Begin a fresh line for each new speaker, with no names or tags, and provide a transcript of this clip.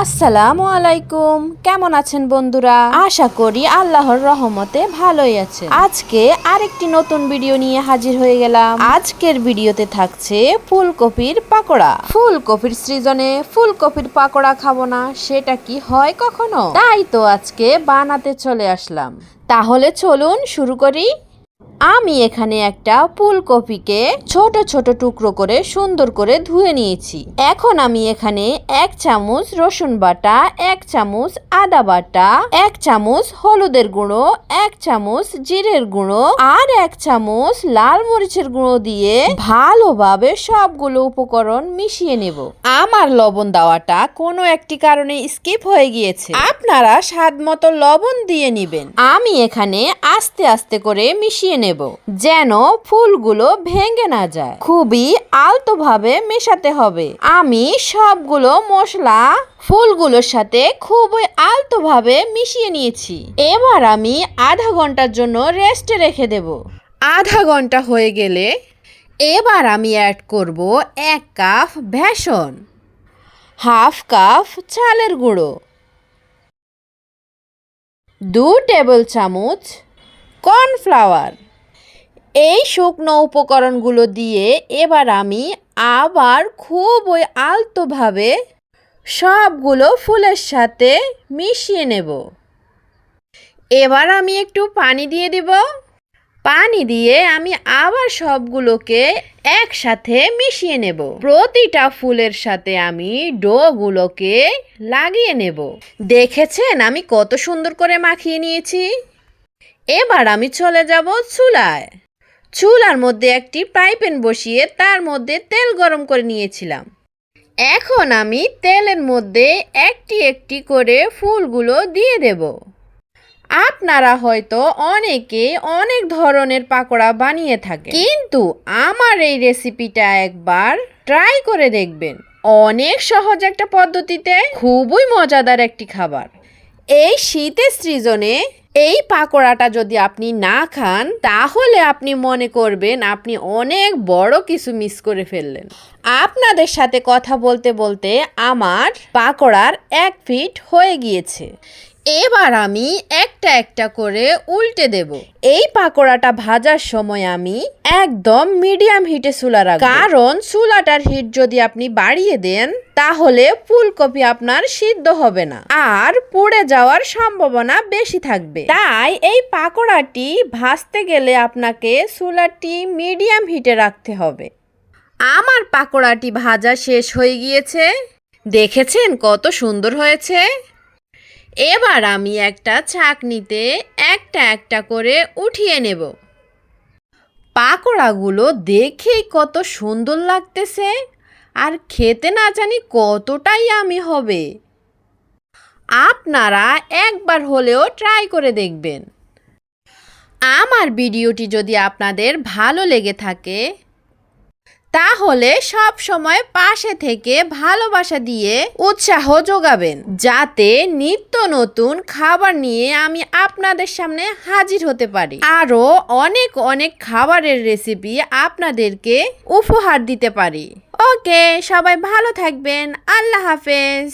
আসসালামু আলাইকুম। কেমন আছেন বন্ধুরা? আশা করি আল্লাহর রহমতে ভালোই আছে আজকে আরেকটি নতুন ভিডিও নিয়ে হাজির হয়ে গেলাম। আজকের ভিডিওতে থাকছে ফুলকপির পাকোড়া। ফুলকপির সৃজনে ফুলকপির পাকোড়া খাব না, সেটা কি হয় কখনো? তাই তো আজকে বানাতে চলে আসলাম। তাহলে চলুন শুরু করি। আমি এখানে একটা ফুলকপিকে ছোট ছোট টুকরো করে সুন্দর করে ধুয়ে নিয়েছি। এখন আমি এখানে এক চামচ রসুন বাটা, এক চামচ আদা বাটা, এক চামচ হলুদের গুঁড়ো, এক চামচ জিরের গুঁড়ো আর এক চামচ লাল মরিচের গুঁড়ো দিয়ে ভালোভাবে সবগুলো উপকরণ মিশিয়ে নেব। আমার লবণ দেওয়াটা কোনো একটি কারণে স্কিপ হয়ে গিয়েছে। আপনারা স্বাদ মতো লবণ দিয়ে নেবেন। আমি এখানে আস্তে আস্তে করে মিশিয়ে নেব। যেন ফুলগুলো ভেঙে না যায়। খুবই আলতোভাবে মেশাতে হবে। আমি সবগুলো মশলা ফুলগুলোর সাথে খুবই আলতোভাবে মিশিয়ে নিয়েছি। এবার আমি আধা ঘণ্টার জন্য রেস্টে রেখে দেব। আধা ঘণ্টা হয়ে গেলে এবার আমি অ্যাড করব এক কাপ ভেষন, হাফ কাপ চালের গুঁড়ো, দু টেবিল চামচ কর্নফ্লাওয়ার এই শুকনো উপকরণগুলো দিয়ে এবার আমি আবার খুব ওই আলতোভাবে সবগুলো ফুলের সাথে মিশিয়ে নেব। এবার আমি একটু পানি দিয়ে দিব। পানি দিয়ে আমি আবার সবগুলোকে একসাথে মিশিয়ে নেব। প্রতিটা ফুলের সাথে আমি ডোগুলোকে লাগিয়ে নেব। দেখেছেন আমি কত সুন্দর করে মাখিয়ে নিয়েছি? এবার আমি চলে যাব চুলায়। চুলার মধ্যে একটি প্রাইপ্যান বসিয়ে তার মধ্যে তেল গরম করে নিয়েছিলাম। এখন আমি তেলের মধ্যে একটি একটি করে ফুলগুলো দিয়ে দেব। আপনারা হয়তো অনেকে অনেক ধরনের পাকোড়া বানিয়ে থাকে কিন্তু আমার এই রেসিপিটা একবার ট্রাই করে দেখবেন। অনেক সহজ একটা পদ্ধতিতে, খুবই মজাদার একটি খাবার। এই শীতের সৃজনে এই পাকোড়াটা যদি আপনি না খান, তাহলে আপনি মনে করবেন আপনি অনেক বড় কিছু মিস করে ফেললেন। আপনাদের সাথে কথা বলতে বলতে আমার পাকোড়ার এক ফিট হয়ে গিয়েছে। এবার আমি একটা একটা করে উল্টে দেব। এই পাকোড়াটা ভাজার সময় আমি একদম মিডিয়াম হিটে চুলা রাখব। কারণ চুলাটার হিট যদি আপনি বাড়িয়ে দেন, তাহলে ফুলকপি আপনার সিদ্ধ হবে না আর পুড়ে যাওয়ার সম্ভাবনা বেশি থাকবে। তাই এই পাকোড়াটি ভাজতে গেলে আপনাকে চুলাটি মিডিয়াম হিটে রাখতে হবে। আমার পাকোড়াটি ভাজা শেষ হয়ে গিয়েছে। দেখেছেন কত সুন্দর হয়েছে? এবার আমি একটা ছাকনিতে একটা একটা করে উঠিয়ে নেব। পাকোড়াগুলো দেখেই কত সুন্দর লাগতেছে আর খেতে না জানি কতটাই আমি হবে। আপনারা একবার হলেও ট্রাই করে দেখবেন। আমার ভিডিওটি যদি আপনাদের ভালো লেগে থাকে তাহলে সব সময় পাশে থেকে ভালোবাসা দিয়ে উৎসাহ যোগাবেন, যাতে নিত্য নতুন খাবার নিয়ে আমি আপনাদের সামনে হাজির হতে পারি। আরও অনেক অনেক খাবারের রেসিপি আপনাদেরকে উপহার দিতে পারি। ওকে, সবাই ভালো থাকবেন। আল্লাহ হাফেজ।